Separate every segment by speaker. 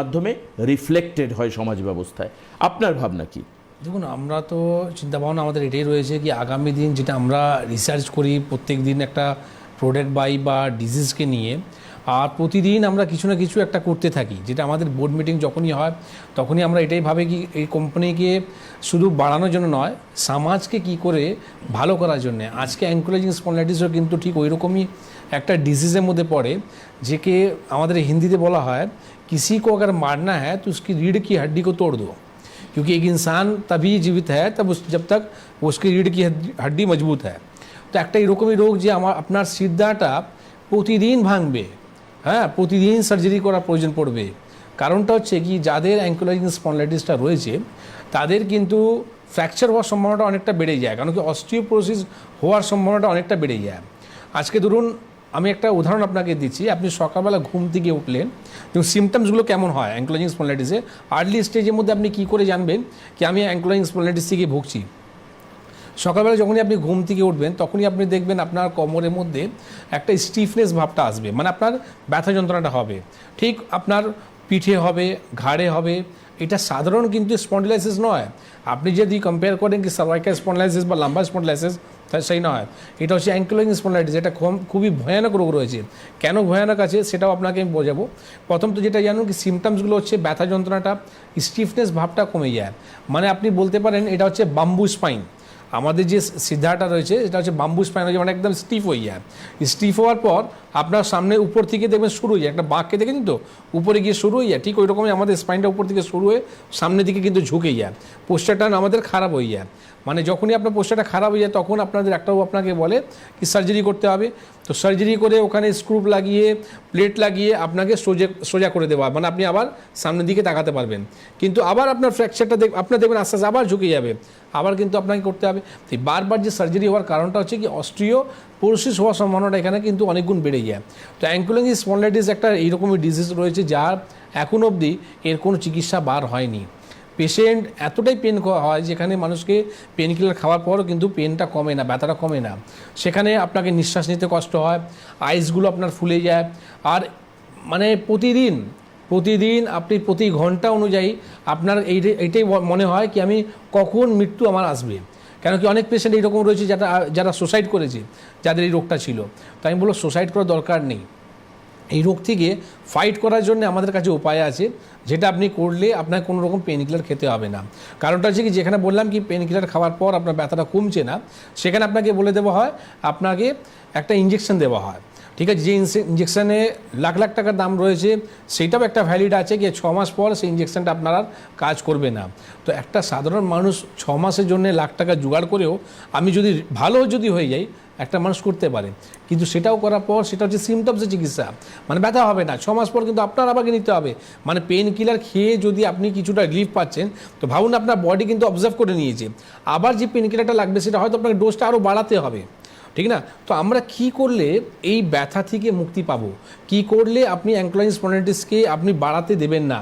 Speaker 1: মাধ্যমে রিফ্লেক্টেড হয় সমাজ ব্যবস্থায়। আপনার ভাবনা কি?
Speaker 2: দেখুন, আমরা তো চিন্তা ভাবনা আমাদের এটাই রয়েছে কি আগামী দিন যেটা আমরা রিসার্চ করি, প্রত্যেক দিন একটা প্রোডাক্ট বাই বা ডিজিজকে নিয়ে, আর প্রতিদিন আমরা কিছু না কিছু একটা করতে থাকি। যেটা আমাদের বোর্ড মিটিং যখনই হয়, তখনই আমরা এটাই ভাবে কি এই কোম্পানিকে শুধু বাড়ানোর জন্য নয়, সমাজকে কি করে ভালো করার জন্য। আজকে অ্যাঙ্কুলেজিং স্পন্ডাইটিসও কিন্তু ঠিক ওই রকমই একটা ডিজিজের মধ্যে পড়ে, যেকে আমাদের হিন্দিতে বলা হয় किसी को अगर मारना है तो उसकी रीढ़ की हड्डी को तोड़ दो क्योंकि एक इंसान तभी जीवित है तब उस जब तक उसकी रीढ़ की हड्डी- हड्डी मजबूत है তো একটা এরকমই রোগ যে আমার আপনার সিদ্ধাটা প্রতিদিন ভাঙবে হ্যাঁ প্রতিদিন সার্জারি করার প্রয়োজন পড়বে কারণটা হচ্ছে কি যাদের অ্যাঙ্কোলজিং স্পন্ডাইটিসটা রয়েছে তাদের কিন্তু ফ্র্যাকচার হওয়ার সম্ভাবনাটা অনেকটা বেড়ে যায় কারণ কি অস্টিওপ্রোসিস হওয়ার সম্ভাবনাটা অনেকটা বেড়ে যায় আজকে ধরুন আমি একটা উদাহরণ আপনাকে দিচ্ছি। আপনি সকালবেলা ঘুম থেকে উঠলেন এবং সিমটমসগুলো কেমন হয়? অ্যাঙ্কোলজিং স্পন্ডাইটিসে আর্লি স্টেজের মধ্যে আপনি কী করে জানবেন কি আমি অ্যাঙ্কোলজিং স্পন্ডাইটিস থেকে ভুগছি? সকালবেলা যখনই আপনি ঘুম থেকে উঠবেন, তখনই আপনি দেখবেন আপনার কোমরের মধ্যে একটা স্টিফনেস ভাবটা আসবে। মানে আপনার ব্যথা যন্ত্রণাটা হবে। ঠিক আপনার পিঠে হবে, ঘাড়ে হবে। এটা সাধারণ কিন্তু স্পন্ডিলাইসিস নয়। আপনি যদি কম্পেয়ার করেন কি সার্ভাইকাল স্পন্ডিলাইসিস বা লাম্বার স্পন্ডিলাইসিস তা সেই নয়। এটা হচ্ছে অ্যাঙ্কোলজিং স্পন্ডাইটিস এটা খুব- খুবই ভয়ানক রোগ রয়েছে। কেন ভয়ানক আছে সেটাও আপনাকে আমি বোঝাবো। প্রথম তো যেটা জানুন কি সিমটমসগুলো হচ্ছে ব্যথা যন্ত্রণাটা স্টিফনেস ভাবটা কমে যায়। মানে আপনি বলতে পারেন এটা হচ্ছে বাম্বু স্পাইন আমাদের যে সিদ্ধাটা রয়েছে এটা হচ্ছে বাম্বু স্পাইন হচ্ছে মানে একদম স্টিফ হয়ে যায়। স্টিফ হওয়ার পর আপনার সামনে উপর থেকে দেখবেন শুরু হয়ে যায়। একটা বাঁককে দেখেছেন তো? উপরে গিয়ে শুরু হয়ে যায়। ঠিক ওই রকমই আমাদের স্পাইনটা উপর থেকে শুরু হয়ে সামনের দিকে কিন্তু ঝুঁকে যায়। পোস্টারটা আমাদের খারাপ হয়ে যায়। মানে যখনই আপনার পোস্টারটা খারাপ হয়ে যায়, তখন আপনাদের একটাও আপনাকে বলে কি সার্জারি করতে হবে। তো সার্জারি করে ওখানে স্ক্রুপ লাগিয়ে প্লেট লাগিয়ে আপনাকে সোজা সোজা করে দেওয়া। মানে আপনি আবার সামনের দিকে তাকাতে পারবেন। কিন্তু আবার আপনার ফ্র্যাকচারটা দেখ, আপনার দেখবেন আস্তে আস্তে আবার ঝুঁকে যাবে। আবার কিন্তু আপনাকে করতে হবে। তো বারবার যে সার্জারি হওয়ার কারণটা হচ্ছে কি অস্ট্রিও পোরসিস হওয়ার সম্ভাবনাটা এখানে কিন্তু অনেক গুণ বেড়ে যায় তো অ্যাঙ্কুলিং স্পন্ডাইটিস একটা এইরকমই ডিজিজ রয়েছে যার এখন অবধি এর কোনো চিকিৎসা বার হয়নি। পেশেন্ট এতটাই পেন হয় যেখানে মানুষকে পেন কিলার খাওয়ার পরও কিন্তু পেনটা কমে না, ব্যথাটা কমে না। সেখানে আপনাকে নিঃশ্বাস নিতে কষ্ট হয় আইসগুলো আপনার ফুলে যায়। আর মানে প্রতিদিন প্রতিদিন আপনি প্রতি ঘণ্টা অনুযায়ী আপনার এই এইটাই মনে হয় কি আমি কখন মৃত্যু আমার আসবে। কেন কি অনেক পেশেন্ট এইরকম রয়েছে যারা যারা সুসাইড করেছে, যাদের এই রোগটা ছিল। তো আমি বলব সুসাইড করার দরকার নেই। এই রোগ থেকে ফাইট করার জন্য আমাদের কাছে উপায় আছে, যেটা আপনি করলে আপনার কোনো রকম পেন কিলার খেতে হবে না। কারণটা হচ্ছে কি, যেখানে বললাম কি পেন কিলার খাওয়ার পর আপনার ব্যথাটা কমছে না, সেখানে আপনাকে বলে দেওয়া হয়, আপনাকে একটা ইঞ্জেকশন দেওয়া হয়। ঠিক আছে, যে ইঞ্জেকশানে লাখ লাখ টাকার দাম রয়েছে, সেটাও একটা ভ্যালিড আছে কি ছ মাস পর সেই ইঞ্জেকশনটা আপনার আর কাজ করবে না। তো একটা সাধারণ মানুষ ছ মাসের জন্য লাখ টাকা জোগাড় করেও আমি যদি ভালো যদি হয়ে যাই, একটা মানুষ করতে পারে। কিন্তু সেটাও করার পর সেটা হচ্ছে সিমটমসের চিকিৎসা। মানে ব্যথা হবে না, ছ মাস পর কিন্তু আপনার আমাকে নিতে হবে। মানে পেন কিলার খেয়ে যদি আপনি কিছুটা রিলিফ পাচ্ছেন, তো ভাবুন আপনার বডি কিন্তু অবজার্ভ করে নিয়েছে। আবার যে পেন কিলারটা লাগবে, সেটা হয়তো আপনাকে ডোজটা আরও বাড়াতে হবে। ঠিক না? তো আমরা কি করলে এই ব্যথা থেকে মুক্তি পাবো? কি করলে আপনি অ্যাঙ্কলাইন স্পন্ডাইটিসকে আপনি বাড়াতে দেবেন না?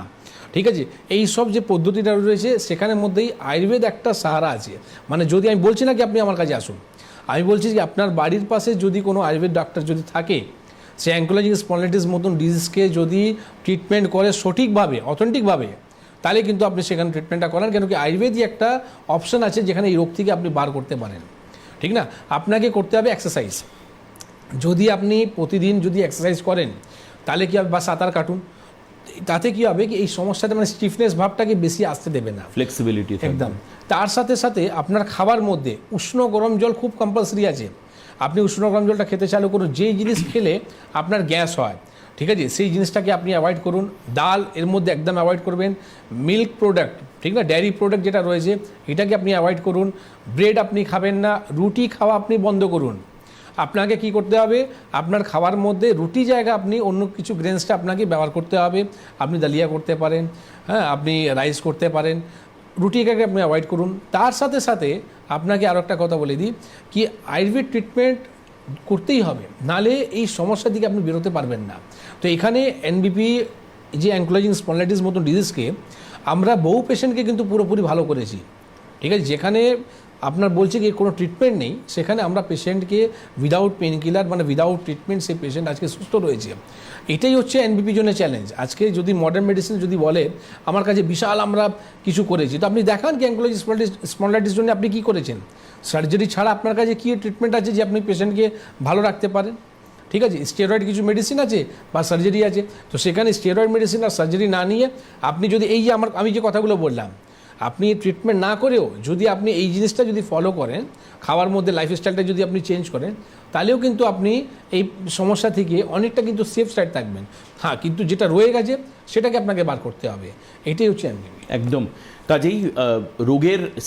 Speaker 2: ঠিক আছে? এই সব যে পদ্ধতিটা রয়েছে সেখানের মধ্যেই আয়ুর্বেদ একটা সাহারা আছে। মানে যদি আমি বলছি না কি আপনি আমার কাছে আসুন, আমি বলছি যে আপনার বাড়ির পাশে যদি কোনো আয়ুর্বেদ ডাক্তার যদি থাকে, সে অ্যাঙ্কোলজিক স্পন্ডাইটিস মতন ডিজিজকে যদি ট্রিটমেন্ট করে সঠিকভাবে, অথেন্টিকভাবে, তাহলে কিন্তু আপনি সেখানে ট্রিটমেন্টটা করেন। কেন কি আয়ুর্বেদই একটা অপশন আছে যেখানে এই রোগ থেকে আপনি বার করতে পারেন। ঠিক না? আপনাকে করতে হবে এক্সারসাইজ যদি আপনি প্রতিদিন যদি এক্সারসাইজ করেন তাহলে কী হবে? বা সাঁতার কাটুন। তাতে কি হবে কি? এই সমস্যাতে মানে স্টিফনেস ভাবটাকে বেশি আসতে দেবে না।
Speaker 1: ফ্লেক্সিবিলিটি
Speaker 2: একদম। তার সাথে সাথে আপনার খাবার মধ্যে উষ্ণ গরম জল খুব কম্পালসারি আছে। আপনি উষ্ণ গরম জলটা খেতে চালু করুন যেই জিনিস খেলে আপনার গ্যাস হয়। ঠিক আছে? সেই জিনিসটাকে আপনি অ্যাভয়েড করুন। ডাল এর মধ্যে একদম অ্যাভয়েড করবেন। মিল্ক প্রোডাক্ট ঠিক না? ডেয়ারি প্রোডাক্ট যেটা রয়েছে, এটাকে আপনি অ্যাভয়েড করুন। ব্রেড আপনি খাবেন না, রুটি খাওয়া আপনি বন্ধ করুন। আপনাকে কি করতে হবে? আপনার খাওয়ার মধ্যে রুটি জায়গা আপনি অন্য কিছু গ্রেনসটা আপনাকে ব্যবহার করতে হবে। আপনি দালিয়া করতে পারেন হ্যাঁ? আপনি রাইস করতে পারেন। রুটিটাকে আপনি অ্যাভয়েড করুন। তার সাথে সাথে আপনাকে আরও একটা কথা বলে দিই, কি আয়ুর্বেদ ট্রিটমেন্ট করতেই হবে। নালে এই সমস্যার দিকে আপনি বেরোতে পারবেন না। তো এখানে এনবিপি যে অ্যাঙ্কোলজিং স্পন্ডাইটিস মতন ডিজিজকে আমরা বহু পেশেন্টকে কিন্তু পুরোপুরি ভালো করেছি। ঠিক আছে? যেখানে আপনার বলছে কি কোনো ট্রিটমেন্ট নেই, সেখানে আমরা পেশেন্টকে উইদাউট পেন কিলার মানে উইদাউট ট্রিটমেন্ট সেই পেশেন্ট আজকে সুস্থ রয়েছে। এটাই হচ্ছে এনবিপি জন্য চ্যালেঞ্জ আজকে যদি মডার্ন মেডিসিন যদি বলে, আমার কাছে বিশাল আমরা কিছু করেছি, তো আপনি দেখান কি অ্যাঙ্কোলজি স্পন্ডাইটিস জন্য আপনি কি করেছেন? সার্জারি ছাড়া আপনার কাছে কী ট্রিটমেন্ট আছে যে আপনি পেশেন্টকে ভালো রাখতে পারেন? ঠিক আছে স্টেরয়েড কিছু মেডিসিন আছে বা সার্জারি আছে, তো সেখানে স্টেরয়েড মেডিসিন আর সার্জারি না নিয়ে আপনি যদি এই যে আমার আমি যে কথাগুলো বললাম আপনি ট্রিটমেন্ট না করেও যদি আপনি এই জিনিসটা যদি ফলো করেন, খাওয়ার মধ্যে লাইফস্টাইলটা যদি আপনি চেঞ্জ করেন, তাহলেও কিন্তু আপনি এই সমস্যা থেকে অনেকটা কিন্তু সেফ সাইড থাকবেন। হ্যাঁ কিন্তু যেটা রয়ে গেছে, সেটাকে আপনাকে বার করতে হবে। এটাই হচ্ছে
Speaker 1: একদম। কাজেই রোগের